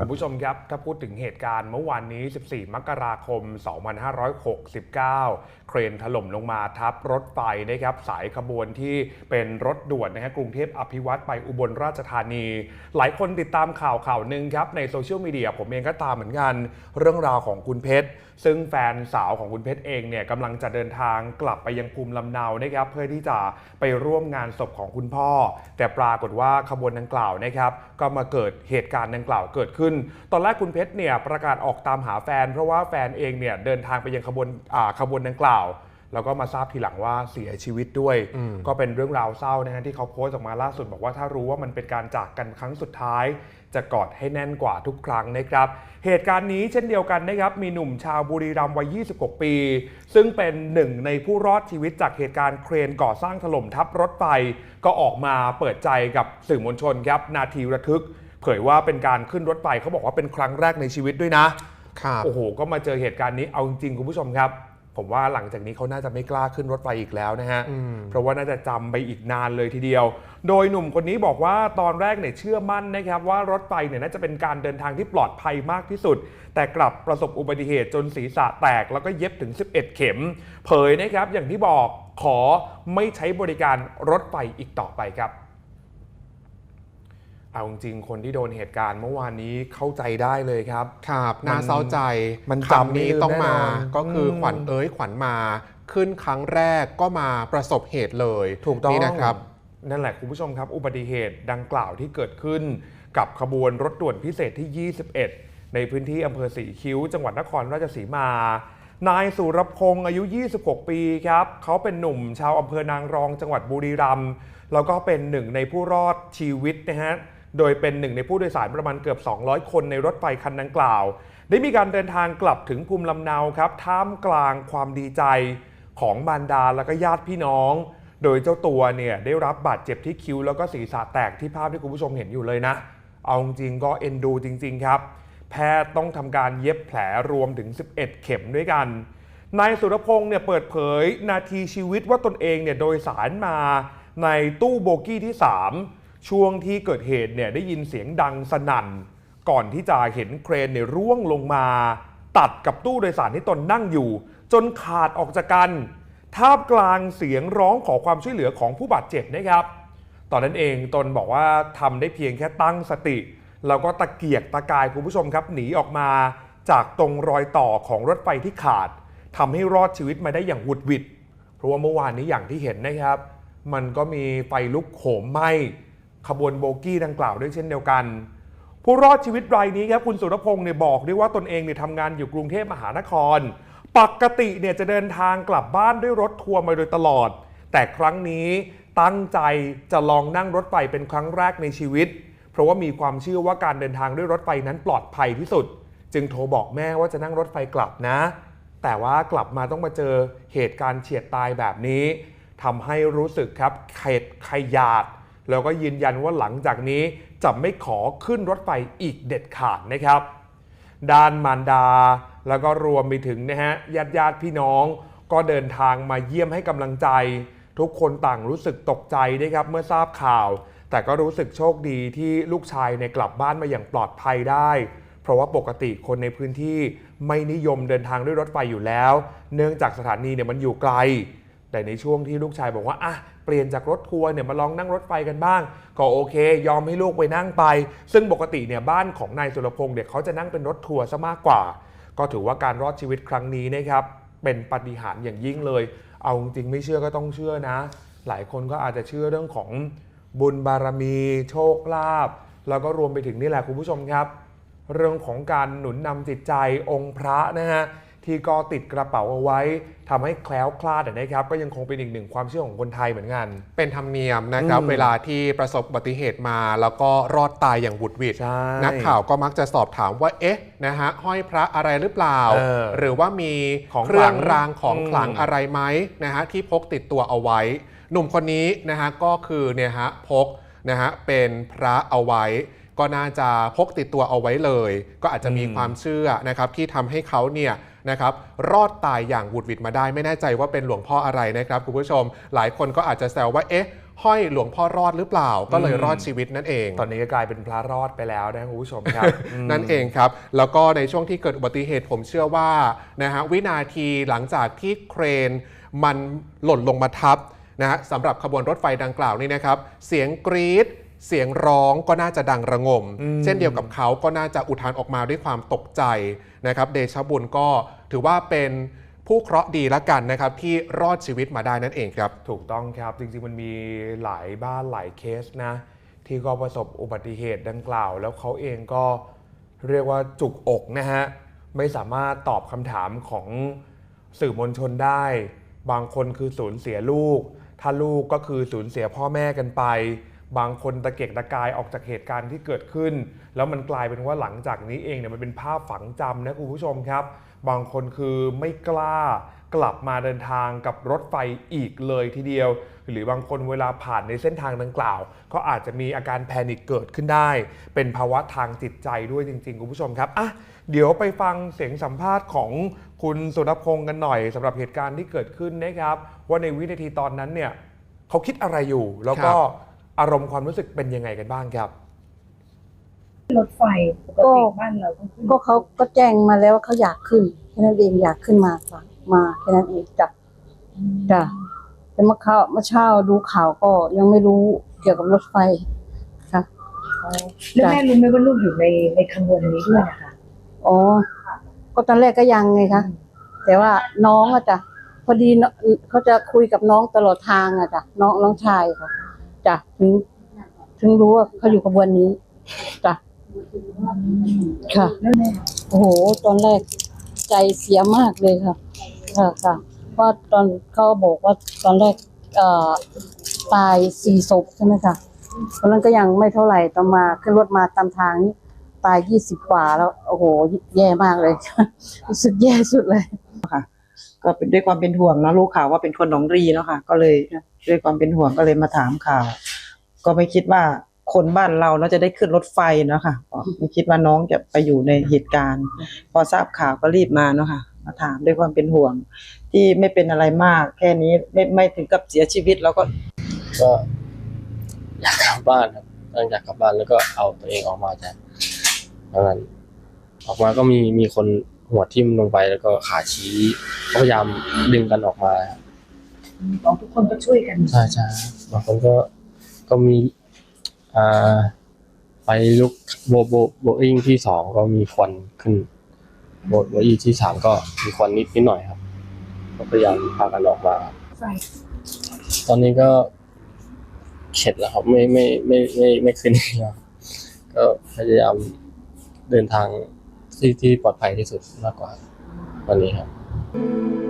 คุณผู้ชมครับ ถ้าพูดถึงเหตุการณ์เมื่อวานนี้ 14 มกราคม 2569 เครนถล่มลงมาทับรถไฟนะครับสายขบวนที่เป็นรถด่วนนะฮะกรุงเทพอภิวัตไปอุบลราชธานี หลายคนติดตามข่าวข่าวหนึ่งครับ ในโซเชียลมีเดียผมเองก็ตามเหมือนกัน เรื่องราวของคุณเพชร ซึ่งแฟนสาวของคุณเพชรเองเนี่ยกำลังจะเดินทางกลับไปยังภูมิลำเนานะครับเพื่อที่จะไปร่วมงานศพของคุณพ่อ แต่ปรากฏว่าขบวนดังกล่าวนะครับก็มาเกิดเหตุการณ์ดังกล่าวเกิดขึ้นตอนแรกคุณเพชรเนี่ยประกาศออกตามหาแฟน เพราะว่าแฟนเองเนี่ยเดินทางไปยังขบวนอ่าขบวนดังกล่าวแล้วก็มาทราบทีหลังว่าเสียชีวิตด้วย ก็เป็นเรื่องราวเศร้านะฮะที่เขาโพสต์ออกมาล่าสุดบอกว่าถ้ารู้ว่ามันเป็นการจากกันครั้งสุดท้าย จะกอดให้แน่นกว่าทุกครั้งนะครับ เหตุการณ์นี้เช่นเดียวกันนะครับ มีหนุ่มชาวบุรีรัมย์วัย 26 ปี ซึ่งเป็นหนึ่งในผู้รอดชีวิตจากเหตุการณ์เครนก่อสร้างถล่มทับรถไฟก็ออกมาเปิดใจกับสื่อมวลชนครับ นาทีระทึก เผยว่าเป็นการขึ้นรถไฟเขาบอกว่าเป็นครั้งแรกในชีวิตด้วยนะ ครับ โอ้โห ก็มาเจอเหตุการณ์นี้เอาจริงๆคุณผู้ชมครับ ผมว่าหลังจากนี้เขาน่าจะไม่กล้าขึ้นรถไฟอีกแล้วนะฮะเพราะว่าน่าจะจำไปอีกนานเลยทีเดียว โดยหนุ่มคนนี้บอกว่าตอนแรกเนี่ยเชื่อมั่นนะครับว่ารถไฟเนี่ยน่าจะเป็นการเดินทางที่ปลอดภัยมากที่สุด แต่กลับประสบอุบัติเหตุจนศีรษะแตกแล้วก็เย็บถึง 11 เข็ม เผยนะครับอย่างที่บอกขอไม่ใช้บริการรถไฟอีกต่อไปครับ เอาจริงๆคนที่โดนเหตุการณ์เมื่อวานนี้เข้าใจได้เลยครับ ครับมันน่าเศร้าใจมันคำนี้จำไม่ลืมต้องมาแน่นอนก็คืออมขวัญเอ้ยขวัญมาขึ้นครั้งแรกก็มาประสบเหตุเลยถูกต้องนี่นะครับ นั่นแหละคุณผู้ชมครับ อุบัติเหตุดังกล่าวที่เกิดขึ้น กับขบวนรถด่วนพิเศษที่ 21 ในพื้นที่อำเภอสีคิ้ว จังหวัดนครราชสีมานายสุรพงศ์อายุ 26 ปีครับ เขาเป็นหนุ่มชาวอำเภอนางรองจังหวัดบุรีรัมย์แล้วก็เป็นหนึ่งในผู้รอดชีวิตนะฮะ โดยเป็นหนึ่งในผู้โดยสารประมาณเกือบ 200 คนในรถไฟคันดังกล่าว ได้มีการเดินทางกลับถึงภูมิลำเนาครับท่ามกลางความดีใจของมารดาและก็ญาติพี่น้อง โดยเจ้าตัวเนี่ยได้รับบาดเจ็บที่คิ้วแล้วก็ศีรษะแตกที่ภาพที่คุณผู้ชมเห็นอยู่เลยนะ เอาจริงก็เอ็นดูจริง ๆ ครับ แพทย์ต้องทำการเย็บแผลรวมถึง 11 เข็มด้วยกันนายสุรพงศ์เนี่ยเปิดเผยนาทีชีวิตว่าตนเองเนี่ยโดยสารมาในตู้โบกี้ที่ 3 ช่วงที่เกิดเหตุเนี่ยได้ยินเสียงดังสนั่น ก่อนที่จะเห็นเครนเนี่ยร่วงลงมา ตัดกับตู้โดยสารที่ตนนั่งอยู่ จนขาดออกจากกันท่ามกลางเสียงร้องขอความช่วยเหลือของผู้บาดเจ็บนะครับ ตอนนั้นเองตนบอกว่าทำได้เพียงแค่ตั้งสติ แล้วก็ตะเกียกตะกายคุณผู้ชมครับหนีออกมาจากตรงรอยต่อของรถไฟที่ขาดทำให้รอดชีวิตมาได้อย่างหวุดหวิด เพราะว่าเมื่อวานนี้อย่างที่เห็นนะครับ มันก็มีไฟลุกโหมไหม้ ขบวนโบกี้ดังกล่าวด้วยเช่นเดียวกัน ผู้รอดชีวิตรายนี้ครับคุณสุรพงศ์เนี่ยบอกด้วยว่าตนเองเนี่ยทำงานอยู่กรุงเทพมหานคร ปกติเนี่ยจะเดินทางกลับบ้านด้วยรถทัวร์มาโดยตลอด แต่ครั้งนี้ตั้งใจจะลองนั่งรถไฟเป็นครั้งแรกในชีวิต เพราะว่ามีความเชื่อว่าการเดินทางด้วยรถไฟนั้นปลอดภัยที่สุด จึงโทรบอกแม่ว่าจะนั่งรถไฟกลับนะ แต่ว่ากลับมาต้องมาเจอเหตุการณ์เฉียดตายแบบนี้ทำให้รู้สึกครับเข็ดขยาด แล้วก็ยืนยันว่าหลังจากนี้จะไม่ขอขึ้นรถไฟอีกเด็ดขาดนะครับด้านมารดา แล้วก็รวมไปถึงนะฮะญาติญาติพี่น้อง ก็เดินทางมาเยี่ยมให้กำลังใจ ทุกคนต่างรู้สึกตกใจนะครับเมื่อทราบข่าว แต่ก็รู้สึกโชคดีที่ลูกชายในยกลับบ้านมาอย่างปลอดภัยได้ เพราะว่าปกติคนในพื้นที่ไม่นิยมเดินทางด้วยรถไฟอยู่แล้ว เนื่องจากสถานีเนี่ยมันอยู่ไกล แต่ในช่วงที่ลูกชายบอกว่าอะเปลี่ยนจากรถทัวร์เนี่ยมาลองนั่งรถไฟกันบ้าง ก็โอเค ยอมให้ลูกไปนั่งไป ซึ่งปกติเนี่ยบ้านของนายสุรพงศ์เนี่ยเขาจะนั่งเป็นรถทัวร์ซะมากกว่า ก็ถือว่าการรอดชีวิตครั้งนี้นะครับเป็นปาฏิหาริย์อย่างยิ่งเลย เอาจริงไม่เชื่อก็ต้องเชื่อนะ หลายคนก็อาจจะเชื่อเรื่องของบุญบารมี โชคลาภแล้วก็รวมไปถึงนี่แหละคุณผู้ชมครับ เรื่องของการหนุนนำจิตใจองค์พระนะฮะ ที่ก็ติดกระเป๋าเอาไว้ทำให้แคล้วคลาดนะครับ ก็ยังคงเป็นอีกหนึ่งความเชื่อของคนไทยเหมือนกัน เป็นธรรมเนียมนะครับอืมเวลาที่ประสบอุบัติเหตุมา แล้วก็รอดตายอย่างบุดหวิดใช่นักข่าวก็มักจะสอบถามว่าเอ๊ะนะฮะห้อยพระอะไรหรือเปล่าเออหรือว่ามีของเครื่องขลังรางของอืมขลังอะไรไหมนะฮะที่พกติดตัวเอาไว้ หนุ่มคนนี้นะฮะก็คือเนี่ยฮะพกนะฮะเป็นพระเอาไว้ก็น่าจะพกติดตัวเอาไว้เลย ก็อาจจะมีอืมความเชื่อนะครับที่ทำให้เขาเนี่ย นะครับรอดตายอย่างบุดหวิดมาได้ ไม่แน่ใจว่าเป็นหลวงพ่ออะไรนะครับคุณผู้ชม หลายคนก็อาจจะแซวว่าเอ๊ะห้อยหลวงพ่อรอดหรือเปล่า ก็เลยอืมรอดชีวิตนั่นเอง ตอนนี้ก็กลายเป็นพระรอดไปแล้วนะคุณผู้ชมครับมนั่นเองครับ แล้วก็ในช่วงที่เกิดอุบัติเหตุผมเชื่อว่านะฮะวินาทีหลังจากที่เครนมันหล่นลงมาทับนะฮะสำหรับขบวนรถไฟดังกล่าวนี่นะครับ เสียงกรี๊ดเสียงร้องก็น่าจะดังระงมอืมเช่นเดียวกับเขาก็น่าจะอุทานออกมาด้วยความตกใจนะครับ เดชะบุญก็ ถือว่าเป็นผู้เคราะห์ดีละกันนะครับที่รอดชีวิตมาได้นั่นเองครับ ถูกต้องครับ จริงๆมันมีหลายบ้านหลายเคสนะ ที่ก็ประสบอุบัติเหตุดังกล่าว แล้วเขาเองก็เรียกว่าจุกอกนะฮะ ไม่สามารถตอบคำถามของสื่อมวลชนได้ บางคนคือสูญเสียลูก ถ้าลูกก็คือสูญเสียพ่อแม่กันไป บางคนตะเกียกตะกายออกจากเหตุการณ์ที่เกิดขึ้น แล้วมันกลายเป็นว่าหลังจากนี้เองเนี่ยมันเป็นภาพฝังจำนะคุณผู้ชมครับ บางคนคือไม่กล้ากลับมาเดินทางกับรถไฟอีกเลยทีเดียว หรือบางคนเวลาผ่านในเส้นทางดังกล่าว ก็อาจจะมีอาการแพนิคเกิดขึ้นได้ เป็นภาวะทางจิตใจด้วยจริง ๆ คุณผู้ชมครับอะเดี๋ยวไปฟังเสียงสัมภาษณ์ของคุณสุรพงศ์กันหน่อยสำหรับเหตุการณ์ที่เกิดขึ้นนะครับ ว่าในวินาทีตอนนั้นเนี่ยเขาคิดอะไรอยู่แล้วก็ อารมณ์ความรู้สึกเป็นยังไงกันบ้างครับรถไฟปกติบ้านเราต้องขึ้นก็เขาก็แจ้งมาแล้วว่าเขาอยากขึ้นแค่นั้นเองอยากขึ้นมาค่ะมาแค่นั้นเองจ้ะจ้ะแต่เมื่อเขาเมื่อเช้าดูข่าวก็ยังไม่รู้เกี่ยวกับรถไฟค่ะแล้วแม่รู้ไหมว่าลูกอยู่ในในขบวนนี้ด้วยนะคะอ๋อ ก็ตอนแรกก็ยังไงคะแต่ว่าน้องอะจ้ะพอดีน้องเขาจะคุยกับน้องตลอดทางอะจ้ะน้องน้องชายค่ะ จ้ะถึง ถึงรู้ว่าเขาอยู่ขบวนนี้จ้ะค่ะ โอ้โห ตอนแรกใจเสียมากเลยค่ะ ค่ะค่ะเพราะตอนเขาบอกว่าตอนแรกเอ่อตายสี่ศพใช่ไหมคะตอนนั้นก็ยังไม่เท่าไหร่ต่อมาขึ้นรถมาตามทางนี้ตายยี่สิบกว่าแล้ว โอ้โห แย่มากเลย รู้สึกแย่สุดเลย ก็เป็นด้วยความเป็นห่วงเนาะรู้ข่าวว่าเป็นคนหนองรีเนาะค่ะก็เลยด้วยความเป็นห่วงก็เลยมาถามข่าว ก็ไม่คิดว่าคนบ้านเราเนาะจะได้ขึ้นรถไฟเนาะค่ะไม่คิดว่าน้องจะไปอยู่ในเหตุการณ์ พอทราบข่าวก็รีบมาเนาะค่ะมาถามด้วยความเป็นห่วง ที่ไม่เป็นอะไรมาก แค่นี้ไม่ไม่ถึงกับเสียชีวิตแล้วก็ก็อยากกลับบ้านครับตั้งอยากกลับบ้านแล้วก็เอาตัวเองออกมาจากตรงนั้นออกมาก็มีมีคน หัวทิ่มลงไปแล้วก็ขาชี้ก็พยายามดึงกันออกมาครับของทุกคนก็ช่วยกันใช่ใช่บางคนก็ก็มีอ่าไปลุกโบโบโบอิงที่สองก็มีควันขึ้นโบโบอิงที่สามก็มีควันนิดนิดหน่อยครับก็พยายามพากันออกมาครับไฟตอนนี้ก็เข็ดแล้วครับไม่ไม่ไม่ไม่ไม่ขึ้นอีกแล้วก็พยายามเดินทาง ที่ที่ปลอดภัยที่สุดมากกว่าวันนี้ครับ